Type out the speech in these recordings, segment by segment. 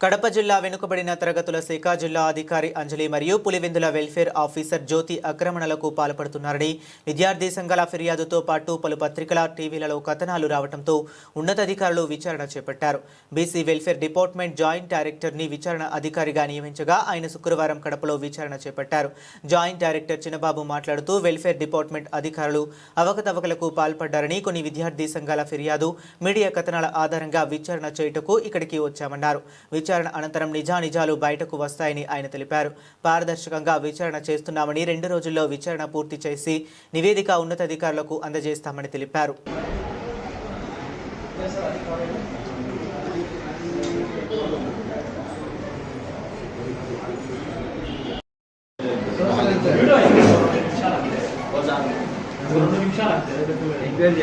కడప జిల్లా వెనుకబడిన తరగతుల శాఖ జిల్లా అధికారి అంజలి మరియు పులివెందుల వెల్ఫేర్ ఆఫీసర్ జ్యోతి ఆక్రమణలకు పాల్పడుతున్నారని విద్యార్థి సంఘాల ఫిర్యాదుతో పాటు పలు పత్రికల టీవీలలో కథనాలు రావడంతో ఉన్నతాధికారులు విచారణ చేపట్టారు. బీసీ వెల్ఫేర్ డిపార్ట్మెంట్ జాయింట్ డైరెక్టర్ని విచారణ అధికారిగా నియమించగా ఆయన శుక్రవారం కడపలో విచారణ చేపట్టారు. జాయింట్ డైరెక్టర్ చిన్నబాబు మాట్లాడుతూ వెల్ఫేర్ డిపార్ట్మెంట్ అధికారులు అవకతవకలకు పాల్పడ్డారని కొన్ని విద్యార్థి సంఘాల ఫిర్యాదు మీడియా కథనాల ఆధారంగా విచారణ చేయుటకు ఇక్కడికి వచ్చామన్నారు. విచారణ అనంతరం నిజానిజాలు బయటకు వస్తాయని ఆయన తెలిపారు. పారదర్శకంగా విచారణ చేస్తున్నామని రెండు రోజుల్లో విచారణ పూర్తి చేసి నివేదిక ఉన్నతాధికారులకు అందజేస్తామని తెలిపారు. ఎంక్వైరీ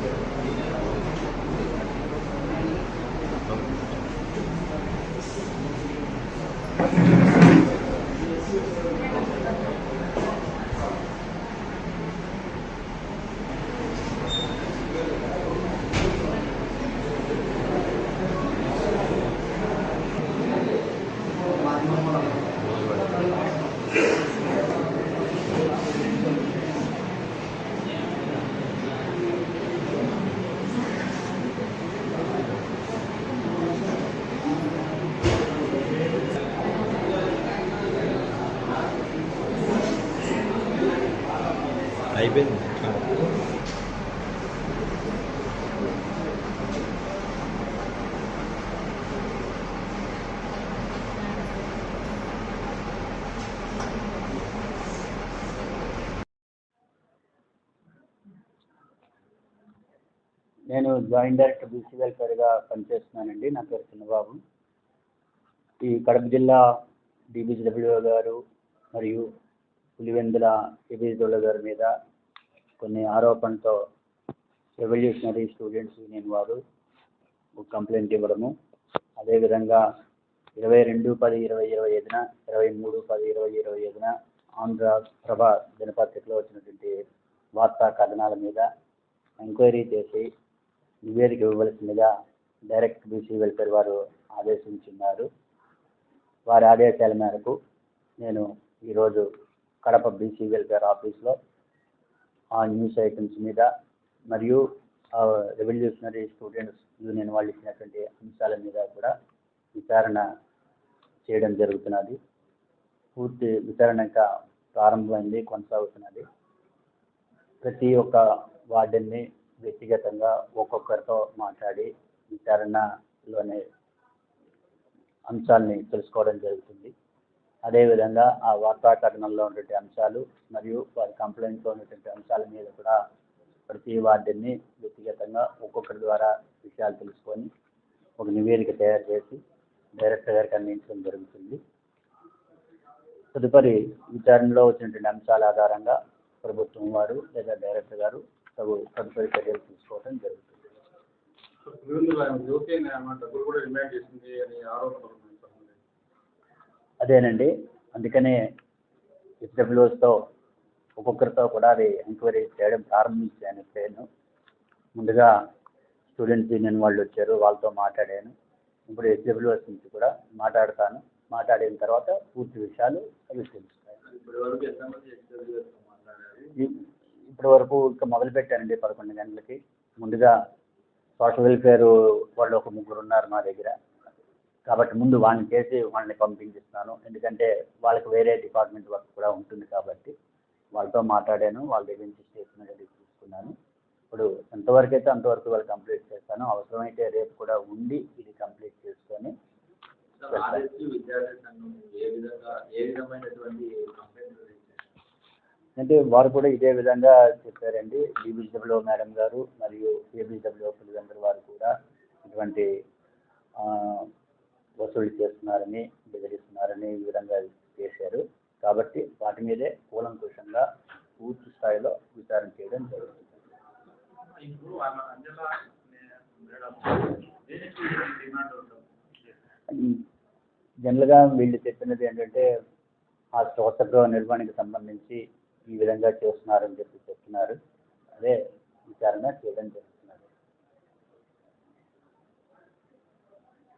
では、この辺りで。అయిపోయింది. నేను జాయింట్ డైరెక్టర్ బీసీ వెల్ఫేర్గా పనిచేస్తున్నానండి. నా పేరు చిన్నబాబు. ఈ కడప జిల్లా డీబీజీడబ్ల్యూ గారు మరియు పులివెందుల ఏబిజిడబ్ల్యూ గారి మీద కొన్ని ఆరోపణతో రెవల్యూషనరీ స్టూడెంట్స్ యూనియన్ వారు కంప్లైంట్ ఇవ్వడము. అదేవిధంగా ఇరవై రెండు పది ఇరవై ఇరవై ఐదున ఇరవై మూడు పది ఇరవై ఇరవై ఐదున ఆంధ్ర ప్రభ దినపత్రికలో వచ్చినటువంటి వార్తా కథనాల మీద ఎంక్వైరీ చేసి నివేదిక ఇవ్వవలసిందిగా డైరెక్ట్ బీసీ వెల్ఫేర్ వారు ఆదేశించున్నారు. వారి ఆదేశాల మేరకు నేను ఈరోజు కడప బీసీ వెల్ఫేర్ ఆఫీస్లో ఆ న్యూస్ ఐటమ్స్ మీద మరియు ఆ రెవల్యూషనరీ స్టూడెంట్స్ యూనియన్ వాళ్ళు ఇచ్చినటువంటి అంశాల మీద కూడా విచారణ చేయడం జరుగుతున్నది. పూర్తి విచారణ ఇంకా ప్రారంభమైంది కొనసాగుతున్నది. ప్రతి ఒక్క వార్డెన్ని వ్యక్తిగతంగా ఒక్కొక్కరితో మాట్లాడి విచారణలోనే అంశాలని తెలుసుకోవడం జరుగుతుంది. అదేవిధంగా ఆ వార్తా కథనంలో ఉన్నటువంటి అంశాలు మరియు వారి కంప్లైంట్లో ఉన్నటువంటి అంశాల మీద కూడా ప్రతి వార్డుని వ్యక్తిగతంగా ఒక్కొక్కరి ద్వారా విషయాలు తెలుసుకొని ఒక నివేదిక తయారు చేసి డైరెక్టర్ గారికి అందించడం జరుగుతుంది. తదుపరి విచారణలో వచ్చినటువంటి అంశాల ఆధారంగా ప్రభుత్వం వారు లేదా డైరెక్టర్ గారు తగు తదుపరి చర్యలు తీసుకోవడం జరుగుతుంది. అదేనండి. అందుకనే ఎస్డబ్ల్యూఎస్తో ఒక్కొక్కరితో కూడా అది ఎంక్వైరీ చేయడం ప్రారంభించాను నేను. ముందుగా స్టూడెంట్స్ యూనియన్ వాళ్ళు వచ్చారు వాళ్ళతో మాట్లాడాను. ఇప్పుడు ఎస్డబ్ల్యూఎస్ నుంచి కూడా మాట్లాడతాను. మాట్లాడిన తర్వాత పూర్తి విషయాలు అవి తెలుస్తాయి. ఇప్పటి వరకు ఇంకా మొదలు పెట్టానండి పదకొండు గంటలకి. ముందుగా సోషల్ వెల్ఫేర్ వాళ్ళు ఒక ముగ్గురు ఉన్నారు మా దగ్గర. కాబట్టి ముందు వాళ్ళని చేసి వాళ్ళని పంపించిస్తున్నాను ఎందుకంటే వాళ్ళకి వేరే డిపార్ట్మెంట్ వర్క్ కూడా ఉంటుంది కాబట్టి వాళ్ళతో మాట్లాడాను వాళ్ళ దగ్గర నుంచి స్టేట్మెంట్ తీసుకున్నాను. ఇప్పుడు ఎంతవరకు అయితే అంతవరకు వాళ్ళు కంప్లీట్ చేస్తాను అవసరమైతే రేపు కూడా ఉండి ఇది కంప్లీట్ చేసుకొని? అంటే వారు కూడా ఇదే విధంగా చెప్పారండి. డిబిడబ్ల్యూ మేడం గారు మరియు ఏబిడబ్ల్యూ పులివెందుల వారు కూడా ఇటువంటి వసూలు చేస్తున్నారని బెదిరిస్తున్నారని ఈ విధంగా చేశారు. కాబట్టి వాటి మీదే కూలంకుషంగా పూర్తి స్థాయిలో విచారణ చేయడం జరుగుతుంది. జనరల్గా వీళ్ళు చెప్పినది ఏంటంటే ఆ శ్వాసగృహ నిర్వహణకి సంబంధించి ఈ విధంగా చేస్తున్నారని చెప్పి చెప్తున్నారు. అదే విచారణ చేయడం జరుగుతుంది.